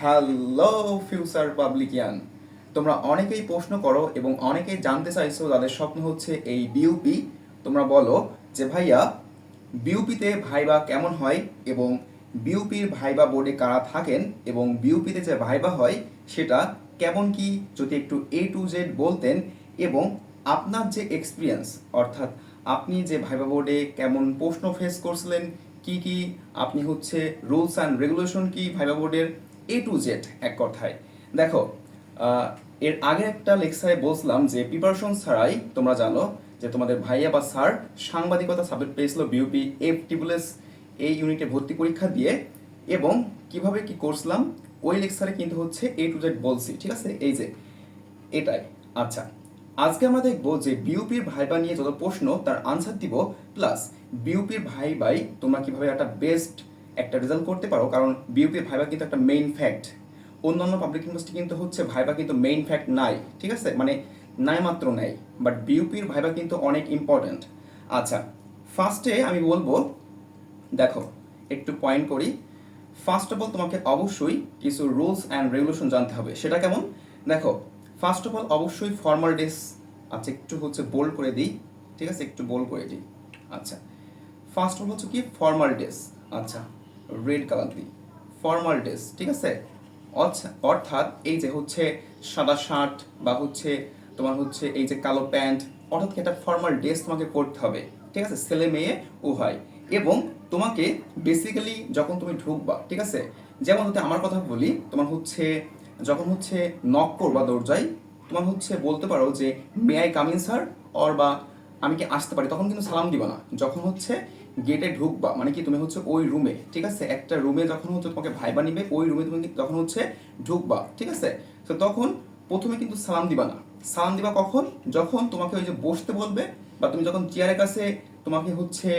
Hello future পাবলিকিয়ান তোমরা অনেকেই প্রশ্ন করো এবং অনেকেই জানতে চাইছো তাদের স্বপ্ন হচ্ছে এই বিউপি তোমরা বলো যে, ভাইয়া বিউপিতে ভাইবা কেমন হয় এবং বিউপির ভাইবা বোর্ডে কারা থাকেন এবং বিউপিতে যে ভাইবা হয় সেটা কেমন কি? যদি একটু এ টু জেড বলতেন এবং আপনার যে এক্সপিরিয়েন্স অর্থাৎ আপনি যে ভাইবা বোর্ডে কেমন প্রশ্ন ফেস করছিলেন, কি কি? আপনি হচ্ছে রুলস অ্যান্ড রেগুলেশন কি ভাইবা বোর্ডের এ টু জেড এক কথায়। দেখো এর আগে একটা লেকচারে বলছিলাম যে প্রিপারেশন ছাড়াই তোমরা জানো যে তোমাদের ভাইয়া বা স্যার সাংবাদিকতা সাবজেক্ট পেয়েছিল বিউপি এফ টিবুলেস এই ইউনিটে ভর্তি পরীক্ষা দিয়ে এবং কীভাবে কি করছিলাম, ওই লেকচারে কিন্তু হচ্ছে এ টু জেড বলছি, ঠিক আছে? এই যে, এটাই। আচ্ছা আজকে আমরা দেখব যে বিউপির ভাইবা নিয়ে যত প্রশ্ন, তার আনসার দিব প্লাস বিউপির ভাই ভাই তোমরা কীভাবে একটা বেস্ট একটা রেজাল্ট করতে পারো, কারণ বিউপির ভাইবা কিন্তু একটা মেইন ফ্যাক্ট অন্যান্য পাবলিক ইউনিভার্সিটি কিন্তু হচ্ছে ভাইবা কিন্তু মেইন ফ্যাক্ট নাই, ঠিক আছে? মানে নাই মাত্র নাই বাট বিউপির ভাইবা কিন্তু অনেক ইম্পর্ট্যান্ট আচ্ছা ফার্স্টে আমি বলব, দেখো, একটু পয়েন্ট করি। ফার্স্ট অফ অল তোমাকে অবশ্যই কিছু রুলস অ্যান্ড রেগুলেশন জানতে হবে। সেটা কেমন? দেখো ফার্স্ট অফ অল অবশ্যই ফর্মাল ড্রেস আচ্ছা একটু হচ্ছে বোল্ড করে দিই, ঠিক আছে? একটু বোল্ড করে দিই। আচ্ছা ফার্স্ট অফ অল হচ্ছে কি? ফর্মাল ড্রেস আচ্ছা রেড কালার দিই ফর্মাল ড্রেস ঠিক আছে? অর্থাৎ এই যে হচ্ছে সাদা শার্ট বা হচ্ছে তোমার হচ্ছে এই যে কালো প্যান্ট, অর্থাৎ একটা ফর্মাল ড্রেস তোমাকে পরতে হবে, ঠিক আছে? ছেলে মেয়ে উভয়। এবং তোমাকে বেসিক্যালি যখন তুমি ঢুকবা, ঠিক আছে? যেমন যদি আমার কথা বলি, তোমার হচ্ছে যখন হচ্ছে নক করবা দরজায়, তোমার হচ্ছে বলতে পারো যে may I come in sir or বা, আমি কি আসতে পারি? তখন কিন্তু সালাম দিবা না। যখন হচ্ছে গেটে ঢুকবা মানে কি, তুমি হচ্ছে ওই রুমে ঠিক আছে? একটা রুমে যখন হচ্ছে তোমাকে ভাইবা নিবে, ওই রুমে তুমি যখন হচ্ছে ঢুকবা, ঠিক আছে? তো তখন প্রথমে কিন্তু সালাম দিবা না। সালাম দিবা কখন? যখন তোমাকে ওই যে বসতে বলবে, বা তুমি যখন চেয়ারের কাছে তোমাকে হচ্ছে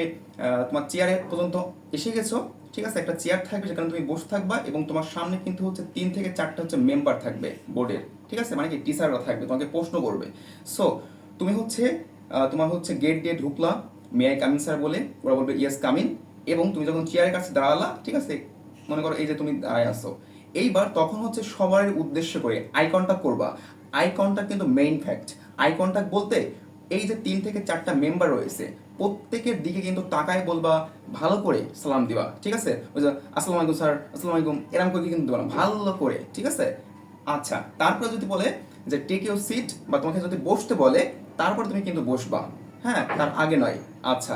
তোমার চেয়ারে পর্যন্ত এসে গেছো, ঠিক আছে? একটা চেয়ার থাকবে যেখানে তুমি বসে থাকবা এবং তোমার সামনে কিন্তু হচ্ছে তিন থেকে চারটা হচ্ছে মেম্বার থাকবে বোর্ডের ঠিক আছে? মানে কি টিচাররা থাকবে, তোমাকে প্রশ্ন করবে। সো তুমি হচ্ছে তোমার হচ্ছে গেট দিয়ে ঢুকলা may I come in sir বলে ওরা বলবে ইয়েস কামিন এবং তুমি যখন চেয়ারের কাছে দাঁড়ালা, ঠিক আছে, মনে করো এই যে তুমি দাঁড়ায় আসো এইবার তখন হচ্ছে সবার উদ্দেশ্য করে আই কন্ট্যাক্ট করবা। আই কন্ট্যাক্ট কিন্তু মেইন ফ্যাক্ট আই কন্ট্যাক্ট বলতে এই যে তিন থেকে চারটা মেম্বার রয়েছে, প্রত্যেকের দিকে কিন্তু তাকায় বলবা, ভালো করে সালাম দিবা। ঠিক আছে? ওই যে, আসসালামু আলাইকুম, স্যার। আসসালামু আলাইকুম। এরকম করে কিন্তু দিবা ভালো করে। ঠিক আছে? আচ্ছা তারপরে যদি বলে যে টেক ইউর সিট বা তোমাকে যদি বসতে বলে, তারপর তুমি কিন্তু বসবা। হ্যাঁ তার আগে নয়। আচ্ছা।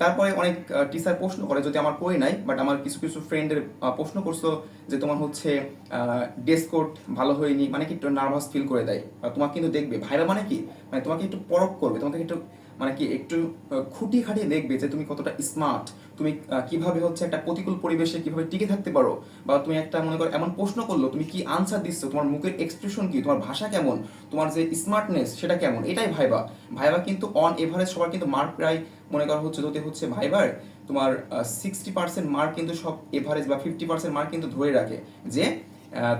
তারপরে অনেক টিচার প্রশ্ন করে, যদি আমার করি নাই বাট আমার কিছু কিছু ফ্রেন্ডের প্রশ্ন করছ যে তোমার হচ্ছে ডেস্ক কোড ভালো হয়নি মানে কি একটু নার্ভাস ফিল করে দেয়। তোমাকে কিন্তু দেখবে ভাইরা মানে কি? মানে তোমাকে একটু পরক করবে, তোমাকে একটু মানে কি একটু খুঁটি খাটিয়ে দেখবে যে তুমি কতটা স্মার্ট তুমি কীভাবে হচ্ছে একটা প্রতিকূল পরিবেশে কীভাবে টিকে থাকতে পারো, বা তুমি একটা মনে করো এমন প্রশ্ন করল, তুমি কি আনসার দিচ্ছ, তোমার মুখের এক্সপ্রেশন কি, তোমার ভাষা কেমন, তোমার যে স্মার্টনেস সেটা কেমন, এটাই ভাইবা। ভাইবা কিন্তু অন এভারেজ সবার কিন্তু মার্ক প্রায় মনে করা হচ্ছে যদি হচ্ছে ভাইবার, তোমার সিক্সটি পার্সেন্ট মার্ক কিন্তু সব এভারেজ বা ফিফটি পার্সেন্ট মার্ক কিন্তু ধরে রাখে। যে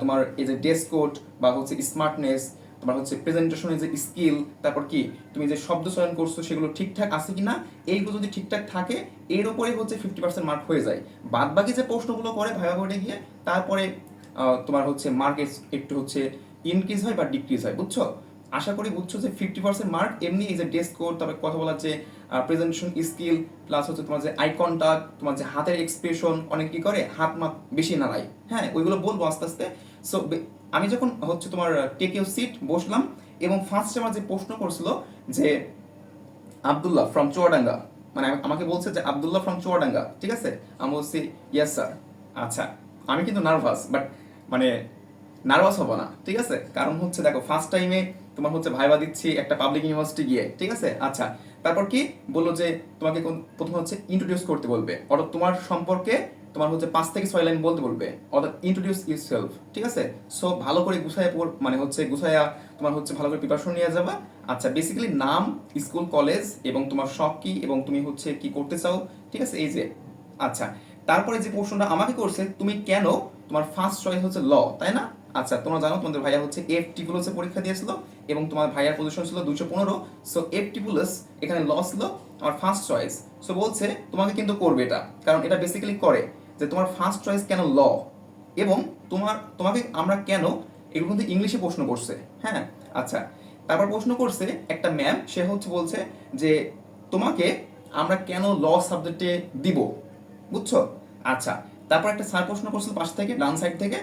তোমার এই যে ডেস্ক কোড বা হচ্ছে স্মার্টনেস তোমার হচ্ছে প্রেজেন্টেশনের যে স্কিল তারপর কি? তুমি যে শব্দ চয়ন করছ, সেগুলো ঠিকঠাক আছে কিনা? এইগুলো যদি ঠিকঠাক থাকে, এর উপরে হচ্ছে ফিফটি পার্সেন্ট মার্ক হয়ে যায়। বাদ বাকি যে প্রশ্নগুলো করে ভাইবা গিয়ে, তারপরে তোমার হচ্ছে মার্ক একটু হচ্ছে ইনক্রিজ হয় বা ডিক্রিজ হয়, বুঝছ? আশা করি বুঝছ যে ফিফটি পার্সেন্ট মার্ক এমনি এই যে ডেস্ক কোড তারপরে কথা বলার যে প্রেজেন্টেশন স্কিল প্লাস হচ্ছে তোমার যে আই কন্টাক্ট তোমার যে হাতের এক্সপ্রেশন অনেক কি করে? হাত মাত বেশি নাড়াই হ্যাঁ ওইগুলো বলব আস্তে আস্তে। সো আমি যখন হচ্ছে তোমার টেক ইউ সিট বসলাম এবং ফার্স্ট আমার যে প্রশ্ন করছিল যে আবদুল্লাহ ফ্রম চুয়াডাঙ্গা মানে আমাকে বলছে যে আবদুল্লাহ ফ্রম চুয়াডাঙ্গা, ঠিক আছে? আমি বলছি ইয়েস স্যার আচ্ছা আমি কিন্তু নার্ভাস বাট মানে নার্ভাস হব না, ঠিক আছে? কারণ হচ্ছে দেখো ফার্স্ট টাইমে তোমার হচ্ছে ভাইবা দিচ্ছি একটা পাবলিক ইউনিভার্সিটি গিয়ে, ঠিক আছে? আচ্ছা তারপর কি? বলল যে তোমাকে প্রথমে হচ্ছে ইন্ট্রোডিউস করতে বলবে, অর্থাৎ তোমার সম্পর্কে তোমার হচ্ছে পাঁচ থেকে ছয় লাইন বলতে বলবে, অর্থাৎ ইন্ট্রোডিউস ইউর সেলফ ঠিক আছে? সো ভালো করে গুছায় মানে হচ্ছে গুছায়া তোমার হচ্ছে ভালো করে প্রিপারেশন নিয়ে যাবা। আচ্ছা বেসিক্যালি নাম স্কুল কলেজ এবং তোমার শখ কি এবং তুমি হচ্ছে কি করতে চাও, ঠিক আছে? এই যে আচ্ছা তারপরে যে প্রশ্নটা আমাকে করছে, তুমি কেন তোমার ফার্স্ট চয়েস হচ্ছে ল তাই না? আচ্ছা তোমরা জানো তোমাদের ভাইয়া হচ্ছে এফ টিপুলসে পরীক্ষা দিয়েছিল এবং তোমার ভাইয়ার পজিশন ছিল দুশো পনেরো। সো এফ টিপুলস এখানে ল ছিল আমার ফার্স্ট চয়েস সো বলছে, তোমাকে কিন্তু করবে এটা, কারণ এটা বেসিক্যালি করে। যে তোমার ফার্স্ট চয়েস কেন ল এবং তোমার, তোমাকে আমরা কেন এগুলো কিন্তু ইংলিশে প্রশ্ন করছে? হ্যাঁ? আচ্ছা। তারপর প্রশ্ন করছে একটা ম্যাম সে হচ্ছে বলছে যে, তোমাকে আমরা কেন ল সাবজেক্টে দিব? বুঝছ? আচ্ছা। তারপর একটা স্যার প্রশ্ন করছিল পাশ থেকে, ডান সাইড থেকে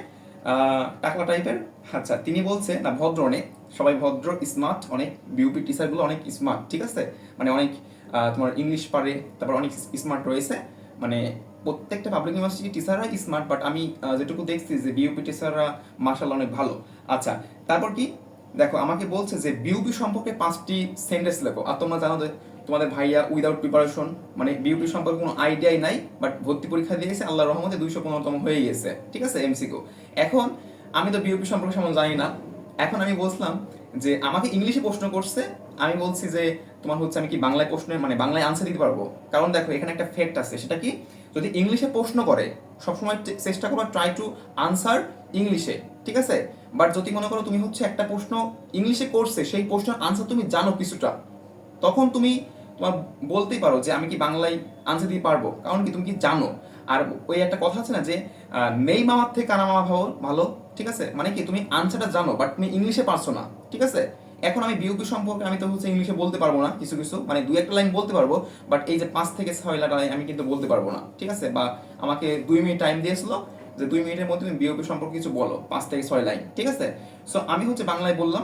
টাকলা টাইপের আচ্ছা তিনি বলছে, না, ভদ্র অনেক, সবাই ভদ্র স্মার্ট অনেক বিউপি টিচারগুলো অনেক স্মার্ট ঠিক আছে? মানে অনেক তোমার ইংলিশ পারে, তারপর অনেক স্মার্ট রয়েছে মানে প্রত্যেকটা পাবলিক ইউনিভার্সিটি টিচাররা স্মার্ট বাট আমি যেটুকু দেখছি যে বিউপি টিচাররা মার্শাল অনেক ভালো। আচ্ছা তারপর কি? দেখো, আমাকে বলছে যে বিউপি সম্পর্কে পাঁচটি সেন্টেন্স লেখো। আর তোমরা জানো যে তোমাদের ভাইয়া উইদাউট প্রিপারেশন মানে বিউপি সম্পর্কে কোনো আইডিয়াই নাই বাট ভর্তি পরীক্ষা দিয়েছে আল্লাহ রহমতে দুইশো পনেরোতম হয়ে গেছে। ঠিক আছে এমসিকিউ এখন আমি তো বিউপি সম্পর্কে সেমন জানি না। এখন আমি বলছিলাম যে আমাকে ইংলিশে প্রশ্ন করছে, আমি বলছি যে তোমার হচ্ছে আমি কি বাংলায় প্রশ্নের মানে বাংলায় আনসার দিতে পারব? কারণ দেখো, এখানে একটা ফ্যাক্ট আছে, সেটা কি? যদি ইংলিশে প্রশ্ন করে, সবসময় চেষ্টা করবা ট্রাই টু আনসার ইংলিশে, ঠিক আছে? বাট যদি মনে করো তুমি হচ্ছে একটা প্রশ্ন ইংলিশে করছে, সেই প্রশ্নের আনসার তুমি জানো কিছুটা, তখন তুমি তোমার বলতেই পারো যে আমি কি বাংলায় আনসার দিতে পারব। কারণ কি? তুমি কি জানো? আর ওই একটা কথা আছে না যে নেই মামার থেকে কানা মামা ভালো ঠিক আছে? মানে কি? তুমি আনসারটা জানো বাট তুমি ইংলিশে পারছ না, ঠিক আছে? এখন আমি বিউপি সম্পর্কে আমি তো হচ্ছে ইংলিশে বলতে পারব না, কিছু কিছু মানে দু একটা লাইন বলতে পারব বাট এই যে পাঁচ থেকে ছয় লাখ লাইন আমি কিন্তু বলতে পারব না, ঠিক আছে? বা আমাকে দুই মিনিট টাইম দিয়েছিল, যে দুই মিনিটের মধ্যে তুমি বিওপি সম্পর্কে কিছু বলো, পাঁচ থেকে ছয় লাইন ঠিক আছে? সো আমি হচ্ছে বাংলায় বললাম,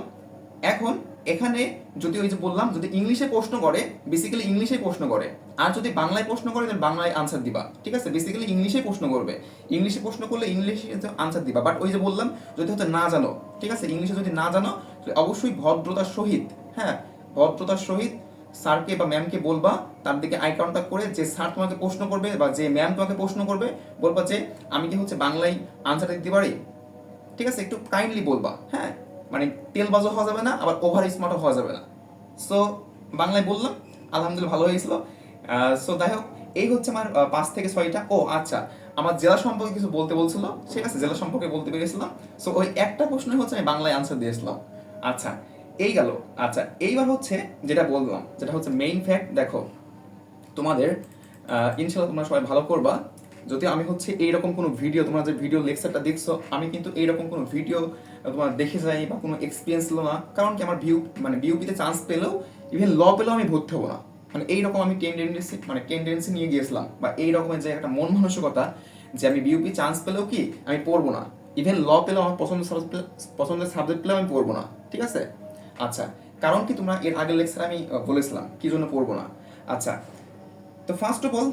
এখন এখানে যদি ওই যে বললাম, যদি ইংলিশে প্রশ্ন করে বেসিক্যালি ইংলিশে প্রশ্ন করে, আর যদি বাংলায় প্রশ্ন করে তাহলে বাংলায় আনসার দিবা, ঠিক আছে? বেসিক্যালি ইংলিশে প্রশ্ন করবে ইংলিশে প্রশ্ন করলে ইংলিশে আনসার দিবা বাট ওই যে বললাম, যদি হচ্ছে না জানো, ঠিক আছে? ইংলিশে যদি না জানো অবশ্যই ভদ্রতার সহিত হ্যাঁ ভদ্রতার সহিত স্যারকে বা ম্যামকে বলবা, তার দিকে আই কন্ট্যাক্ট করে যে স্যার তোমাকে প্রশ্ন করবে বা যে ম্যাম তোমাকে প্রশ্ন করবে, বলবা যে আমি কি হচ্ছে বাংলায় আনসার দিতে পারি? ঠিক আছে, একটু কাইন্ডলি বলবা হ্যাঁ মানে তেল বাজও হওয়া যাবে না, আবার ওভার স্মার্টও হওয়া যাবে না। সো বাংলায় বললাম, আলহামদুলিল্লাহ ভালো হয়েছিল। সো যাই হোক, এই হচ্ছে আমার পাঁচ থেকে ছয়টা। ও আচ্ছা আমার জেলা সম্পর্কে কিছু বলতে বলছিল? ঠিক আছে, জেলা সম্পর্কে বলতে পেরেছিলাম। সো ওই একটা প্রশ্নই হচ্ছে আমি বাংলায় আনসার দিয়েছিলাম। আচ্ছা এই গেল। আচ্ছা এইবার হচ্ছে যেটা বললাম, যেটা হচ্ছে মেইন ফ্যাক্ট দেখো, তোমাদের ইনশাল্লাহ তোমরা সবাই ভালো করবা। যদি আমি হচ্ছে এইরকম কোনো ভিডিও তোমরা যে ভিডিও লেকচারটা দেখছ, আমি কিন্তু এইরকম কোনো ভিডিও তোমার দেখে যাই বা কোনো এক্সপিরিয়েন্স ছিল না। কারণ কি আমার ভিউ মানে বিউপিতে চান্স পেলেও ইভেন ল পেলেও আমি ভর্তি হব না। মানে এইরকম আমি টেন্ডেন্সি মানে টেন্ডেন্সি নিয়ে গিয়েছিলাম বা এই রকমের যে একটা মন মানসিকতা যে আমি বিউপি চান্স পেলেও কি আমি পড়ব না। ইভেন ল পেলেও আমার পছন্দের সাবজেক্ট পছন্দের সাবজেক্ট পেলেও আমি পড়ব না। ঠিক আছে? আচ্ছা কারণ কি তোমরা এর আগের লেকচারে আমি বলেছিলাম, কি জন্য পড়ব না? আচ্ছা তো ফার্স্ট অফ অল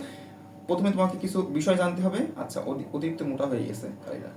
প্রথমে তোমাকে কিছু বিষয় জানতে হবে। আচ্ছা অতিরিক্ত মোটা হয়ে গেছে কারিরা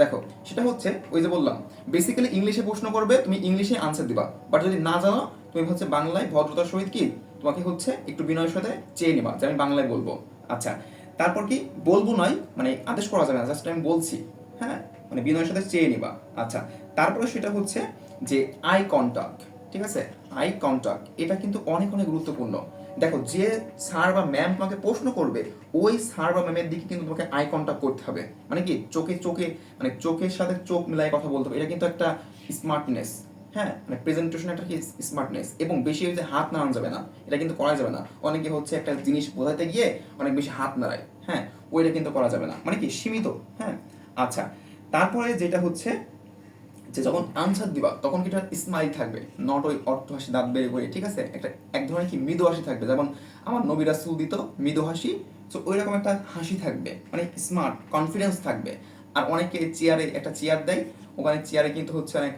দেখো, সেটা হচ্ছে, ওই যে বললাম বেসিক্যালি ইংলিশে প্রশ্ন করবে, তুমি ইংলিশে আনসার দিবা। বাট যদি না জানো, তুমি হচ্ছে বাংলায় ভদ্রতার সহিত কি, তোমাকে হচ্ছে একটু বিনয়ের সাথে চেয়ে নিবা, যে আমি বাংলায় বলব। আচ্ছা তারপর কি, বলব নয় মানে আদেশ করা যাবে না জাস্ট আমি বলছি হ্যাঁ? মানে বিনয়ের সাথে চেয়ে নিবা। আচ্ছা তারপরে সেটা হচ্ছে যে আই কন্টাক্ট ঠিক আছে? আই কন্টাক্ট এটা কিন্তু অনেক অনেক গুরুত্বপূর্ণ। দেখো, যে স্যার বা ম্যাম তোমাকে প্রশ্ন করবে, ওই স্যার বা ম্যামের দিকে কিন্তু তোমাকে আই কন্টাক্ট করতে হবে। মানে কি? চোখে চোখে মানে চোখের সাথে চোখ মিলাই কথা বলতে হবে। এটা কিন্তু একটা স্মার্টনেস হ্যাঁ? মানে প্রেজেন্টেশন একটা কি? স্মার্টনেস এবং বেশি যে হাত নাড়ানো যাবে না, এটা কিন্তু করা যাবে না। অনেকে হচ্ছে একটা জিনিস বোঝাতে গিয়ে অনেক বেশি হাত নাড়ায় হ্যাঁ? ওইটা কিন্তু করা যাবে না। মানে কি? সীমিত হ্যাঁ? আচ্ছা তারপরে যেটা হচ্ছে যে যখন আনসার দিবা, তখন কি একটা স্মাইল থাকবে। নট ওই অর্থ হাসি, দাঁত বের করে ঠিক আছে? একটা, এক ধরনের কি মৃদু হাসি থাকবে। যেমন আমার নবী রাসূল দিত মৃদু হাসি তো ওই রকম একটা হাসি থাকবে। মানে স্মার্ট কনফিডেন্স থাকবে। আর অনেকে চেয়ারে একটা চেয়ার দেয়, ওখানে চেয়ারে কিন্তু হচ্ছে অনেক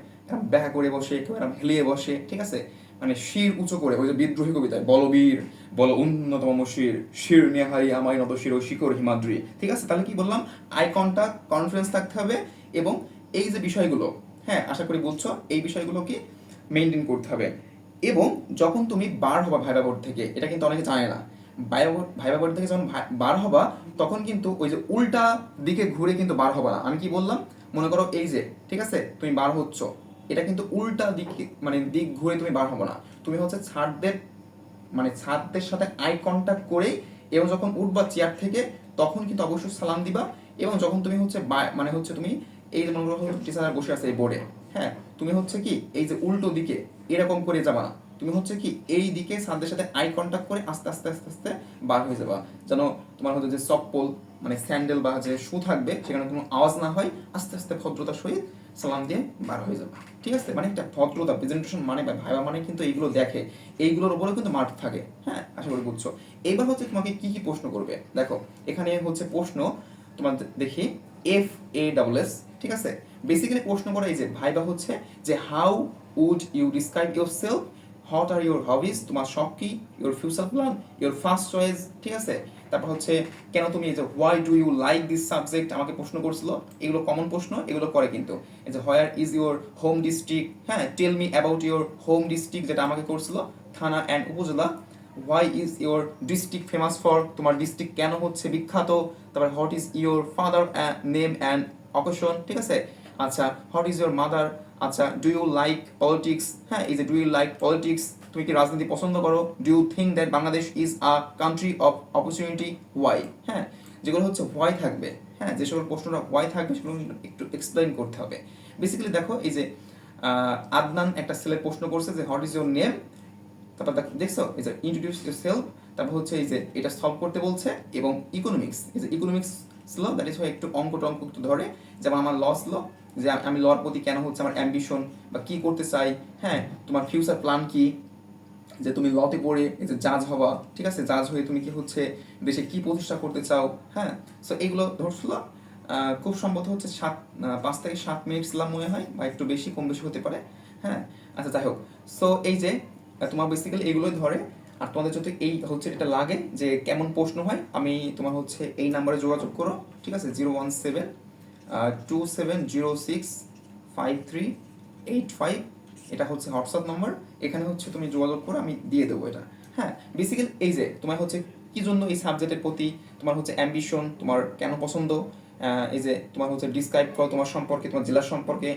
ব্যাকা করে বসে, কেউ এরকম হেলিয়ে বসে, ঠিক আছে? মানে শির উঁচু করে, ওই যে বিদ্রোহী কবিতায়, বলবীর, বল উন্নতম শির শির নেহারি আমায় নত শির ও শিকর হিমাদ্রি, ঠিক আছে? তাহলে কি বললাম? আই কন্টাক্ট কনফিডেন্স থাকতে হবে এবং এই যে বিষয়গুলো হ্যাঁ আশা করি বলছো, এই বিষয়গুলোকে মেনটেন করতে হবে। এবং যখন তুমি বার হবা ভাইবা থেকে, এটা কিন্তু অনেকে জানে না ভাইবা থেকে যখন বার হবা, তখন কিন্তু ওই যে উল্টা দিকে ঘুরে কিন্তু বার হবা না। আমি কি বললাম? মনে করো এই যে, ঠিক আছে? তুমি বার হচ্ছ, এটা কিন্তু উল্টা দিক মানে দিক ঘুরে তুমি বার হব না। তুমি হচ্ছে ছাদদের মানে ছাদদের সাথে আই কন্ট্যাক্ট করেই এবং যখন উঠবা চেয়ার থেকে, তখন কিন্তু অবশ্যই সালাম দিবা এবং যখন তুমি হচ্ছে মানে হচ্ছে তুমি এই যে মনে করো টিচার বসে আছে এই বোর্ডে হ্যাঁ? তুমি হচ্ছে কি এই যে উল্টো দিকে এরকম করে যাবা না। তুমি হচ্ছে কি এই দিকে ছাত্রদের সাথে আই কন্ট্যাক্ট করে আস্তে আস্তে আস্তে আস্তে বার হয়ে যাবা। যেন তোমার হচ্ছে যে চপ্পল মানে স্যান্ডেল বা যে শু থাকবে, সেখানে কোনো আওয়াজ না হয়, আস্তে আস্তে ভদ্রতার সহিত সালাম দিয়ে বার হয়ে যাবে। ঠিক আছে? মানে একটা ভদ্রতা প্রেজেন্টেশন মানে বা ভাইবা মানে কিন্তু এইগুলো দেখে, এইগুলোর উপরে কিন্তু মার্ক থাকে হ্যাঁ? আশা করি বুঝছ। এইবার হচ্ছে তোমাকে কি কি প্রশ্ন করবে? দেখো, এখানে হচ্ছে প্রশ্ন তোমার দেখি এফ এ ডাবল এস ঠিক আছে? বেসিক্যালি প্রশ্ন করা এই যে, ভাইবা হচ্ছে যে how would you describe yourself what are your hobbies তোমার শখ কি? Your future plan your first choice ঠিক আছে? তারপর হচ্ছে, কেন তুমি এই যে why do you like this subject আমাকে প্রশ্ন করছিল। এগুলো কমন প্রশ্ন, এগুলো করে কিন্তু। এই যে where is your home district হ্যাঁ tell me about your home district যেটা আমাকে করছিল, থানা অ্যান্ড উপজেলা। Why is your district famous for তোমার ডিস্ট্রিক্ট কেন হচ্ছে বিখ্যাত? তারপর what is your father name and occasion ঠিক আছে? আচ্ছা হোয়াট ইজ ইউর মাদার আচ্ছা ডু ইউ লাইক পলিটিক্স হ্যাঁ এই যে ডু ইউ লাইক পলিটিক্স তুমি কি রাজনীতি পছন্দ করো? Do you think that Bangladesh is a country of opportunity why হ্যাঁ যেগুলো হচ্ছে হোয়াই থাকবে। হ্যাঁ যে সকল প্রশ্নটা হোয়াই থাকবে, সেগুলো একটু এক্সপ্লেন করতে হবে। বেসিক্যালি দেখো, এই যে আদনান একটা ছেলে প্রশ্ন করছে যে হোয়াট ইজ ইউর নেম তারপর দেখ- দেখছ? এই যে ইন্ট্রোডিউস ইউর সেলফ তারপর হচ্ছে এই যে, এটা সলভ করতে বলছে, এবং ইকোনমিক্স এই যে ইকোনমিক্স ছিল দ্যাট ইজ একটু অঙ্ক টঙ্ক একটু ধরে, যেমন আমার লস ল যে আমি- লর প্রতি কেন হচ্ছে আমার অ্যাম্বিশন বা কি করতে চাই হ্যাঁ তোমার ফিউচার প্ল্যান কি, যে তুমি লতে পড়ে যে জাজ হবা, ঠিক আছে জাজ হয়ে তুমি কি হচ্ছে দেশে কি প্রতিষ্ঠা করতে চাও হ্যাঁ সো এইগুলো ধরছিল খুব সম্ভবত হচ্ছে সাত পাঁচ থেকে সাত মিনিট ছিলাম মনে হয়, বা একটু বেশি, কম বেশি হতে পারে হ্যাঁ আচ্ছা যাই হোক সো এই যে তোমার বেসিক্যালি এগুলোই ধরে আর তোমাদের যদি এই হচ্ছে এটা লাগে যে কেমন প্রশ্ন হয়, আমি তোমার হচ্ছে এই নাম্বারে যোগাযোগ করো, ঠিক আছে? Zero one seven two seven zero six five three eight five, এটা হচ্ছে হোয়াটসঅ্যাপ নম্বর। এখানে হচ্ছে তুমি যোগাযোগ করো, আমি দিয়ে দেবো এটা। হ্যাঁ বেসিক্যালি এই যে তোমার হচ্ছে কি জন্য এই সাবজেক্টের প্রতি তোমার হচ্ছে অ্যাম্বিশন তোমার কেন পছন্দ? এই যে তোমার হচ্ছে ডিসক্রাইব করো তোমার সম্পর্কে, তোমার জেলার সম্পর্কে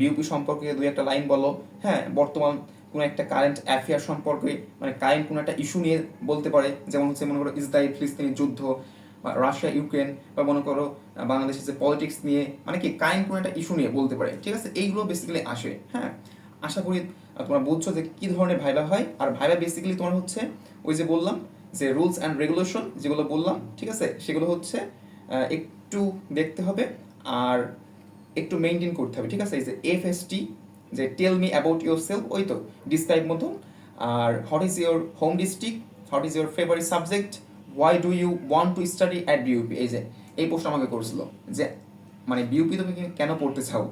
বিউপি সম্পর্কে দুই একটা লাইন বলো। হ্যাঁ বর্তমান কোনো একটা কারেন্ট অ্যাফেয়ার সম্পর্কে মানে কারেন্ট কোনো একটা ইস্যু নিয়ে বলতে পারে, যেমন হচ্ছে মনে করো ইসরায়েল ফিলিস্তিনি যুদ্ধ বা রাশিয়া, ইউক্রেন বা মনে করো বাংলাদেশের যে পলিটিক্স নিয়ে মানে কি কারেন্ট কোনো একটা ইস্যু নিয়ে বলতে পারে, ঠিক আছে? এইগুলো বেসিক্যালি আসে হ্যাঁ? আশা করি তোমরা বুঝছ যে কি ধরনের ভাইবা হয়, আর ভাইবা বেসিক্যালি তোমার হচ্ছে ওই যে বললাম যে রুলস অ্যান্ড রেগুলেশন যেগুলো বললাম, ঠিক আছে? সেগুলো হচ্ছে একটু দেখতে হবে, আর একটু মেনটেন করতে হবে, ঠিক আছে? এই যে এফ এস টি যে tell me about yourself ওই তো ডিসক্রাইব মতন। আর what is your home district what is your favourite subject why do you want to study at BUP এই যে, এই প্রশ্ন আমাকে করছিল, যে মানে বিউপি তুমি কেন পড়তে চাও?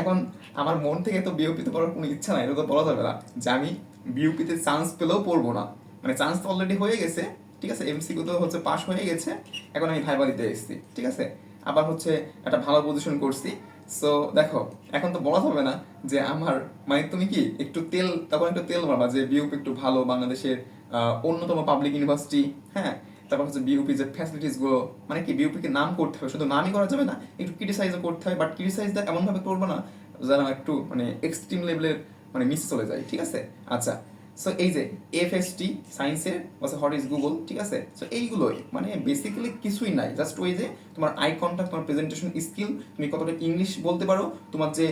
এখন আমার মন থেকে তো বিউপিতে পড়ার কোনো ইচ্ছা নাই এটা তো বলা যাবে না যে আমি বিউপিতে চান্স পেলেও পড়ব না। মানে চান্স তো অলরেডি হয়ে গেছে, ঠিক আছে এমসিকিউ তো হচ্ছে পাস হয়ে গেছে, এখন আমি ভাইবা দিতে এসেছি, ঠিক আছে। আবার হচ্ছে একটা ভালো পজিশন করছি সো দেখো, এখন তো বলা যাবে না যে আমার মানে তুমি কি, একটু তেল তখন একটু তেল মারবা যে বিউপি একটু ভালো বাংলাদেশের অন্যতম পাবলিক ইউনিভার্সিটি হ্যাঁ? তারপর হচ্ছে বিউপি যে ফ্যাসিলিটিসগুলো মানে কি বিউপিকে নাম করতে হবে, শুধু নামই করা যাবে না, একটু ক্রিটিসাইজও করতে হবে বাট ক্রিটিসাইজটা এমন ভাবে করব না, যেন একটু মানে এক্সট্রিম লেভেলের মানে মিস চলে যায়, ঠিক আছে? আচ্ছা সো এই যে এফ এস টি সায়েন্সের হট ইজ গুগল ঠিক আছে? সো এইগুলোই মানে বেসিক্যালি কিছুই নাই জাস্ট ওই যে তোমার আই কন্ট্যাক্ট তোমার প্রেজেন্টেশন স্কিল তুমি কতটা ইংলিশ বলতে পারো, তোমার যে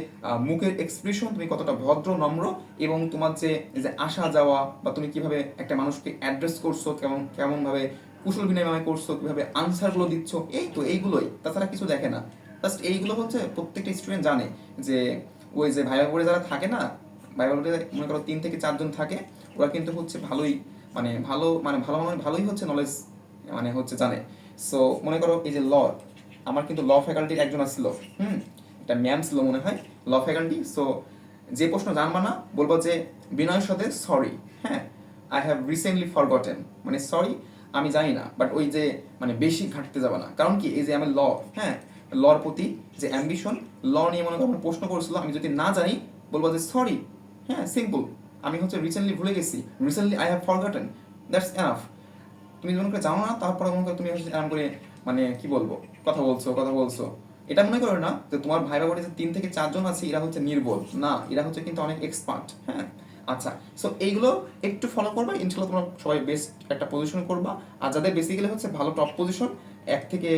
মুখের এক্সপ্রেশন তুমি কতটা ভদ্র, নম্র, এবং তোমার যে যে আসা যাওয়া, বা তুমি কীভাবে একটা মানুষকে অ্যাড্রেস করছ, কেমন, কেমনভাবে কুশল বিনিময় করছ, কীভাবে আনসারগুলো দিচ্ছ, এই তো এইগুলোই, তাছাড়া কিছু দেখে না। জাস্ট এইগুলো হচ্ছে প্রত্যেকটা স্টুডেন্ট জানে, যে, ওই যে ভাইবা বোর্ডে যারা থাকে না বোর্ডে মনে করো তিন থেকে চারজন থাকে ওরা কিন্তু হচ্ছে ভালোই মানে ভালো মানে ভালো মানে ভালোই হচ্ছে নলেজ মানে হচ্ছে জানে। সো মনে করো এই যে ল আমার কিন্তু ল ফ্যাকাল্টির একজন আসছিল হুম? একটা ম্যাম ছিল মনে হয় ল ফ্যাকাল্টি সো যে প্রশ্ন জানবা না, বলব যে বিনয়ের সাথে সরি হ্যাঁ? আই হ্যাভ রিসেন্টলি ফরগটেন মানে সরি আমি জানি না বাট ওই যে মানে বেশি ঘাটতে যাবে না। কারণ কি? এই যে আমি ল হ্যাঁ? লর প্রতি যে অ্যাম্বিশন ল নিয়ে মনে করো প্রশ্ন করেছিল, আমি যদি না জানি, বলব যে সরি হ্যাঁ? সিম্পল আমি হচ্ছে রিসেন্টলি ভুলে গেছি। Recently I have forgotten that's enough তুমি মনে করে জানো না, তারপরে মনে করো তুমি এরকম করে মানে কি বলব, কথা বলছো কথা বলছো। এটা মনে করো না যে তোমার ভাই বাড়ি যে তিন থেকে চারজন আছে, এরা হচ্ছে নির্বল। না, এরা হচ্ছে কিন্তু অনেক এক্সপার্ট হ্যাঁ? আচ্ছা সো এইগুলো একটু ফলো করবা ইনশাল্লাহ তোমরা সবাই বেস্ট একটা পজিশন করবা। আর যাদের বেসিক্যালি হচ্ছে ভালো টপ পজিশন এক থেকে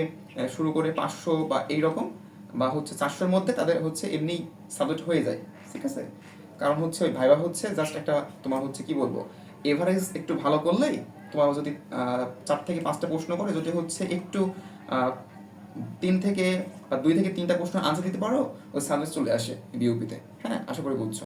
শুরু করে পাঁচশো বা এইরকম, বা হচ্ছে চারশোর মধ্যে তাদের হচ্ছে এমনি সাবজেক্ট হয়ে যায়। ঠিক আছে? কারণ হচ্ছে, ওই ভাইবা হচ্ছে জাস্ট একটা তোমার হচ্ছে কি বলব এভারেজ একটু ভালো করলেই তোমার যদি চার থেকে পাঁচটা প্রশ্ন করে, যদি হচ্ছে একটু তিন থেকে দুই থেকে তিনটা প্রশ্ন আনসার দিতে পারো, ওই সার্ভিস চলে আসে বিউপিতে হ্যাঁ? আশা করি বুঝছ।